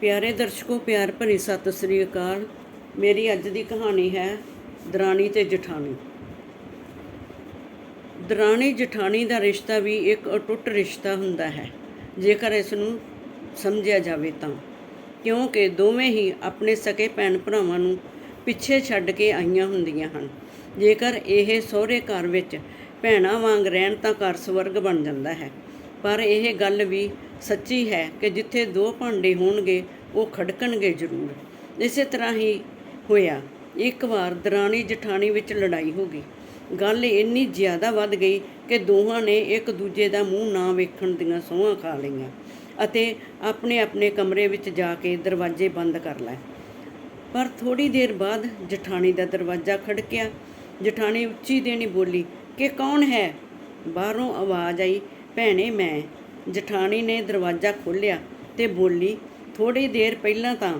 ਪਿਆਰੇ ਦਰਸ਼ਕੋ, ਪਿਆਰ ਭਰੀ ਸਤਿ ਸ੍ਰੀ ਅਕਾਲ। ਮੇਰੀ ਅੱਜ ਦੀ ਕਹਾਣੀ ਹੈ ਦਰਾਣੀ ਤੇ ਜਠਾਣੀ। ਦਰਾਣੀ ਜਠਾਣੀ ਦਾ ਰਿਸ਼ਤਾ ਵੀ ਇੱਕ ਅਟੁੱਟ ਰਿਸ਼ਤਾ ਹੁੰਦਾ ਹੈ। ਜੇਕਰ ਇਸ ਨੂੰ ਸਮਝਿਆ ਜਾਵੇ ਤਾਂ। ਕਿਉਂਕਿ ਦੋਵੇਂ ਹੀ ਆਪਣੇ ਸਕੇ ਭੈਣ ਭਰਾਵਾਂ ਨੂੰ ਪਿੱਛੇ ਛੱਡ ਕੇ ਆਈਆਂ ਹੁੰਦੀਆਂ ਹਨ। ਜੇਕਰ ਇਹ ਸਹੁਰੇ ਘਰ ਵਿੱਚ ਭੈਣਾਂ ਵਾਂਗ ਰਹਿਣ ਤਾਂ ਘਰ ਸਵਰਗ ਬਣ ਜਾਂਦਾ ਹੈ। ਪਰ ਇਹ ਗੱਲ ਵੀ ਸੱਚੀ ਹੈ ਕਿ ਜਿੱਥੇ ਦੋ ਭਾਂਡੇ ਹੋਣਗੇ, ਉਹ ਖੜਕਣਗੇ ਜ਼ਰੂਰ। ਇਸੇ ਤਰ੍ਹਾਂ ਹੀ ਹੋਇਆ। ਇੱਕ ਵਾਰ ਦਰਾਣੀ ਜਠਾਣੀ ਵਿੱਚ ਲੜਾਈ ਹੋ ਗਈ। ਗੱਲ ਇੰਨੀ ਜ਼ਿਆਦਾ ਵੱਧ ਗਈ ਕਿ ਦੋਹਾਂ ਨੇ ਇੱਕ ਦੂਜੇ ਦਾ ਮੂੰਹ ਨਾ ਵੇਖਣ ਦੀਆਂ ਸੋਹਾਂ ਖਾ ਲਈਆਂ ਅਤੇ ਆਪਣੇ ਆਪਣੇ ਕਮਰੇ ਵਿੱਚ ਜਾ ਕੇ ਦਰਵਾਜ਼ੇ ਬੰਦ ਕਰ ਲਏ। ਪਰ ਥੋੜੀ ਦੇਰ ਬਾਅਦ ਜਠਾਣੀ ਦਾ ਦਰਵਾਜ਼ਾ ਖੜਕਿਆ। ਜਠਾਣੀ ਉੱਚੀ ਦੇਣੀ ਬੋਲੀ, ਕਿ ਕੌਣ ਹੈ? ਬਾਹਰੋਂ ਆਵਾਜ਼ ਆਈ ਭੈਣੇ ਮੈਂ, ਜਠਾਣੀ ਨੇ ਦਰਵਾਜ਼ਾ ਖੋਲ੍ਹਿਆ ਤੇ ਬੋਲੀ ਥੋੜੀ ਦੇਰ ਪਹਿਲਾਂ ਤਾਂ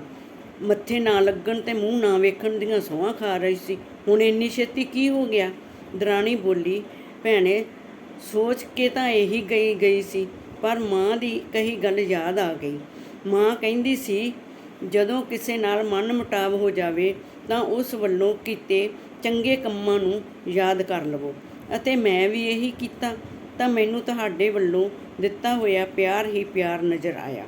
ਮੱਥੇ ਨਾ ਲੱਗਣ ਤੇ ਮੂੰਹ ਨਾ ਵੇਖਣ ਦੀਆਂ ਸੋਹਾਂ ਖਾ ਰਹੀ ਸੀ। ਹੁਣ ਇੰਨੀ ਛੇਤੀ ਕੀ ਹੋ ਗਿਆ? ਦਰਾਣੀ ਬੋਲੀ, ਭੈਣੇ, ਸੋਚ ਕੇ ਤਾਂ ਇਹੀ ਗਈ ਗਈ ਸੀ, ਪਰ ਮਾਂ ਦੀ ਕਹੀ ਗੱਲ ਯਾਦ ਆ ਗਈ। ਮਾਂ ਕਹਿੰਦੀ ਸੀ, ਜਦੋਂ ਕਿਸੇ ਨਾਲ ਮਨ ਮੁਟਾਵ ਹੋ ਜਾਵੇ ਤਾਂ ਉਸ ਵੱਲੋਂ ਕੀਤੇ ਚੰਗੇ ਕੰਮਾਂ ਨੂੰ ਯਾਦ ਕਰ ਲਵੋ। ਅਤੇ ਮੈਂ ਵੀ ਇਹੀ ਕੀਤਾ। ਤਾਂ ਮੈਨੂੰ ਤੁਹਾਡੇ ਵੱਲੋਂ ਦਿੱਤਾ ਹੋਇਆ ਪਿਆਰ ਹੀ ਪਿਆਰ ਨਜ਼ਰ ਆਇਆ।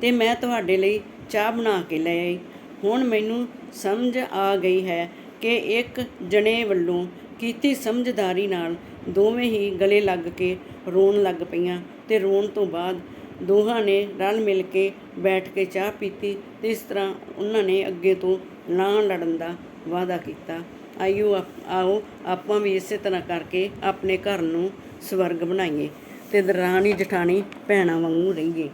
ਤੇ ਮੈਂ ਤੁਹਾਡੇ ਲਈ ਚਾਹ ਬਣਾ ਕੇ ਲੈ ਆਈ। ਹੁਣ ਮੈਨੂੰ ਸਮਝ ਆ ਗਈ ਹੈ ਕਿ ਇੱਕ ਜਣੇ ਵੱਲੋਂ ਕੀਤੀ ਸਮਝਦਾਰੀ ਨਾਲ ਦੋਵੇਂ ਹੀ ਗਲੇ ਲੱਗ ਕੇ ਰੋਣ ਲੱਗ ਪਈਆਂ ਤੇ ਰੋਣ ਤੋਂ ਬਾਅਦ ਦੋਹਾਂ ਨੇ ਰਲ ਮਿਲ ਕੇ ਬੈਠ ਕੇ ਚਾਹ ਪੀਤੀ ਤੇ ਇਸ ਤਰ੍ਹਾਂ ਉਹਨਾਂ ਨੇ ਅੱਗੇ ਤੋਂ ਨਾ ਲੜਨ ਦਾ ਵਾਅਦਾ ਕੀਤਾ। ਆਈਓ ਆਪ- ਆਓ, ਆਪਾਂ ਵੀ ਇਸੇ ਤਰ੍ਹਾਂ ਕਰਕੇ ਆਪਣੇ ਘਰ ਨੂੰ ਸਵਰਗ ਬਣਾਈਏ ਤੇ ਦਰਾਣੀ ਜਠਾਣੀ ਭੈਣਾਂ ਵਾਂਗੂ ਰਹੀਏ।